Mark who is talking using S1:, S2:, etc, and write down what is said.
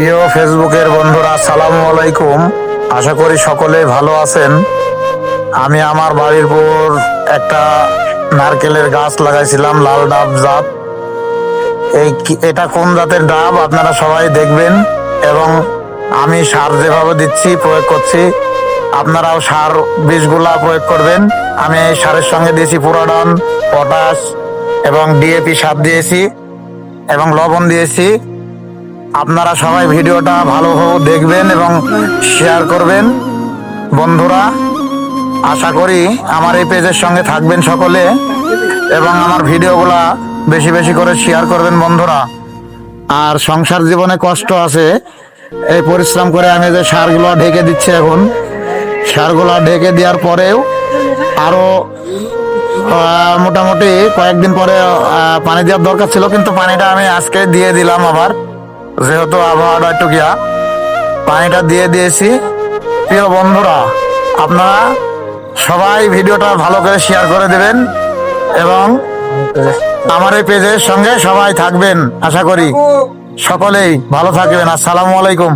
S1: প্রিয় ফেসবুকের বন্ধুরা, আসসালামু আলাইকুম। আশা করি সকলে ভালো আছেন। আমি আমার বাড়ির উপর একটা নারকেলের গাছ লাগাইছিলাম, লাল ডাব জাত। এই এটা কোন জাতের ডাব আপনারা সবাই দেখবেন এবং আমি সার যেভাবে দিচ্ছি, প্রয়োগ করছি, আপনারাও সার বীজগুলা প্রয়োগ করবেন। আমি এই সারের সঙ্গে দিয়েছি পুরাডন, পটাশ এবং ডিএপি সার দিয়েছি এবং লবণ দিয়েছি। আপনারা সবাই ভিডিওটা ভালোভাবে দেখবেন এবং শেয়ার করবেন। বন্ধুরা, আশা করি আমার এই পেজের সঙ্গে থাকবেন সকলে এবং আমার ভিডিওগুলা বেশি বেশি করে শেয়ার করবেন বন্ধুরা। আর সংসার জীবনে কষ্ট আছে, এই পরিশ্রম করে আমি যে সারগুলো ঢেকে দিচ্ছি এখন, সারগুলো ঢেকে দেওয়ার পরেও আরও মোটামুটি কয়েকদিন পরে পানি দেওয়ার দরকার ছিল, কিন্তু পানিটা আমি আজকে দিয়ে দিলাম আবার। যেহেতু আবহাওয়াটা একটু গিয়া পানিটা দিয়ে দিয়েছি। প্রিয় বন্ধুরা, আপনারা সবাই ভিডিওটা ভালো করে শেয়ার করে দেবেন এবং আমার এই পেজের সঙ্গে সবাই থাকবেন, আশা করি। সকলেই ভালো থাকবেন। আসসালামু আলাইকুম।